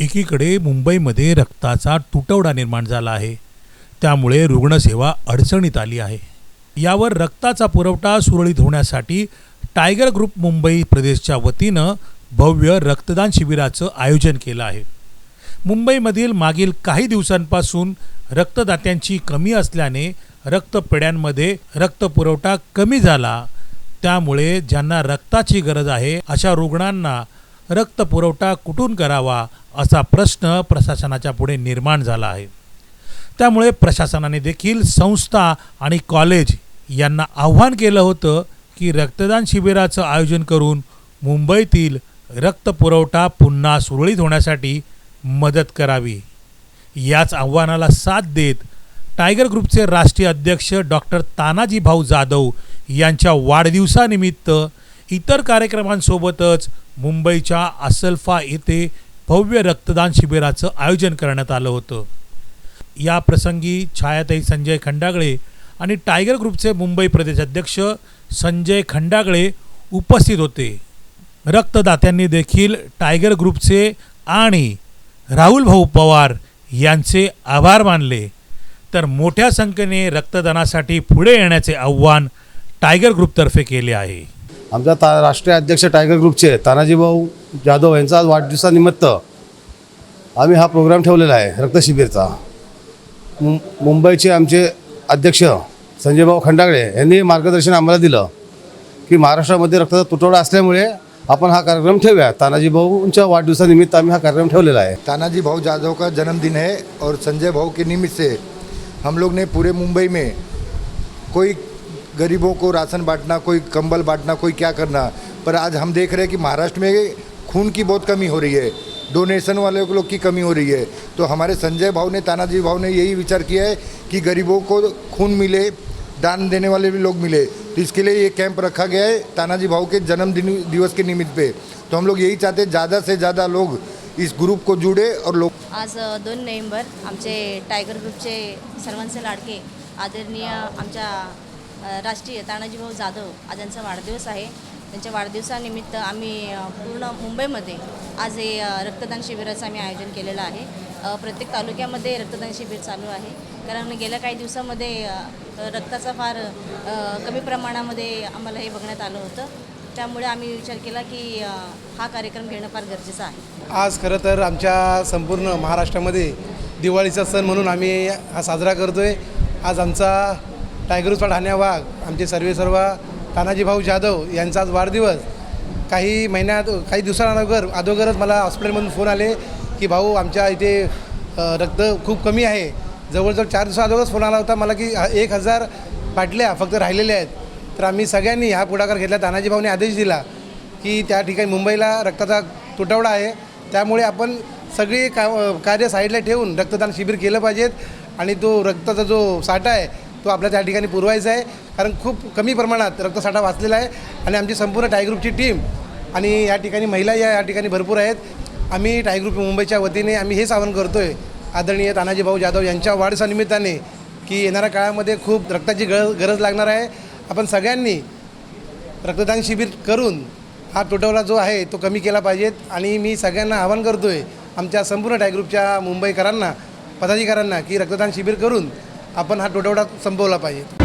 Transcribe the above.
एकीकडे मुंबईमध्ये रक्ताचा तुटवडा निर्माण झाला आहे. त्यामुळे रुग्णसेवा अडचणीत आली आहे. यावर रक्ताचा पुरवठा सुरळीत होण्यासाठी टायगर ग्रुप मुंबई प्रदेशच्या वतीनं भव्य रक्तदान शिबिराचं आयोजन केलं आहे. मुंबईमधील मागील काही दिवसांपासून रक्तदात्यांची कमी असल्याने रक्तपेढ्यांमध्ये रक्तपुरवठा कमी झाला. त्यामुळे ज्यांना रक्ताची गरज आहे अशा रुग्णांना रक्तपुरवठा कुठून करावा असा प्रश्न प्रशासनाच्या पुढे निर्माण झाला आहे. त्यामुळे प्रशासनाने देखील संस्था आणि कॉलेज यांना आव्हान केलं होतं की रक्तदान शिबिराचं आयोजन करून मुंबईतील रक्तपुरवठा पुन्हा सुरळीत होण्यासाठी मदत करावी. याच आव्हानाला साथ देत टायगर ग्रुपचे राष्ट्रीय अध्यक्ष डॉक्टर तानाजी भाऊ जाधव यांच्या वाढदिवसानिमित्त इतर कार्यक्रमांसोबतच मुंबईच्या असल्फा येथे भव्य रक्तदान शिबिराचं आयोजन करण्यात आलं होतं. या प्रसंगी छायाताई संजय खंडागळे आणि टायगर ग्रुपचे मुंबई प्रदेश अध्यक्ष संजय खंडागळे उपस्थित होते. रक्तदात्यांनी देखील टायगर ग्रुपचे आणि राहुल भाऊ पवार यांचे आभार मानले. तर मोठ्या संख्येने रक्तदानासाठी पुढे येण्याचे आव्हान टायगर ग्रुपतर्फे केले आहे. आमच्या ता राष्ट्रीय अध्यक्ष टायगर ग्रुपचे तानाजीभाऊ जाधव यांचा आज वाढदिवसानिमित्त आम्ही हा प्रोग्राम ठेवलेला आहे रक्तशिबिरचा मुं मुंबईचे आमचे अध्यक्ष संजयभाऊ खंडागळे यांनी मार्गदर्शन आम्हाला दिलं की महाराष्ट्रामध्ये रक्ताचा तुटवडा असल्यामुळे आपण हा कार्यक्रम ठेवूया. तानाजी भाऊंच्या वाढदिवसानिमित्त आम्ही हा कार्यक्रम ठेवलेला आहे. तानाजी भाऊ जाधव का जन्मदिन है और संजय भाऊ के निमित्त से हम लोग ने पूरे मुंबई में कोई गरीबों को राशन बांटना कोई कंबल बांटना कोई क्या करना। पर आज हम देख रहे हैं कि महाराष्ट्र में खून की बहुत कमी हो रही है। डोनेशन वाले लोग की कमी हो रही है। तो हमारे संजय भाव ने तानाजी भाव ने यही विचार किया है कि गरीबों को खून मिले दान देने वाले भी लोग मिले। तो इसके लिए ये कैंप रखा गया है तानाजी भाव के जन्मदिन दिवस के निमित्त पे। तो हम लोग यही चाहते हैं ज़्यादा से ज़्यादा लोग इस ग्रुप को जुड़े और लोग आज दोन नोव्हेंबर आमचे टायगर ग्रुपचे सर्वांचे लाडके आदरणीय अ, राष्ट्रीय तानाजीभाऊ जाधव आज यांचा वाढदिवस आहे. त्यांच्या वाढदिवसानिमित्त आम्ही पूर्ण मुंबईमध्ये आज हे रक्तदान शिबिराचं आम्ही आयोजन केलेलं आहे. प्रत्येक तालुक्यामध्ये रक्तदान शिबिर चालू आहे. कारण गेल्या काही दिवसामध्ये रक्ताचा फार कमी प्रमाणामध्ये आम्हाला हे बघण्यात आलं होतं. त्यामुळे आम्ही विचार केला की हा कार्यक्रम घेणं फार गरजेचं आहे. आज खरं तर आमच्या संपूर्ण महाराष्ट्रामध्ये दिवाळीचा सण म्हणून आम्ही हा साजरा करतो आहे आज आमचा टायगरूचा ठाण्या वाघ आमचे सर्वे सर्व तानाजी भाऊ जाधव यांचा आज वाढदिवस. काही महिन्यात काही दिवसांअगोदर अगोदरच मला हॉस्पिटलमधून फोन आले की भाऊ आमच्या इथे रक्त खूप कमी आहे. जवळजवळ चार दिवसा फोन आला होता. मला की एक हजार बाटल्या फक्त राहिलेल्या आहेत. तर आम्ही सगळ्यांनी हा पुढाकार घेतला. तानाजी भाऊने आदेश दिला की त्या ठिकाणी मुंबईला रक्ताचा तुटवडा आहे. त्यामुळे आपण सगळी का कार्य साईडला ठेवून रक्तदान शिबिर केलं पाहिजेत. आणि तो रक्ताचा जो साठा आहे तो आपल्या त्या ठिकाणी पुरवायचा आहे. कारण खूप कमी प्रमाणात रक्तसाठा वाचलेला आहे. आणि आमची संपूर्ण टाय ग्रुपची टीम आणि या ठिकाणी महिला या या ठिकाणी भरपूर आहेत. आम्ही टाय ग्रुप मुंबईच्या वतीने आम्ही हेच आवाहन करतो आहे आदरणीय तानाजी भाऊ जाधव यांच्या वाढसानिमित्ताने की येणाऱ्या काळामध्ये खूप रक्ताची गरज गरज लागणार आहे. आपण सगळ्यांनी रक्तदान शिबिर करून हा तुटवडा जो आहे तो कमी केला पाहिजेत आणि मी सगळ्यांना आवाहन करतो आहे आमच्या संपूर्ण टायग्रुपच्या मुंबईकरांना पदाधिकाऱ्यांना की रक्तदान शिबिर करून आपण हा तुटवडा संपवला पाहिजे.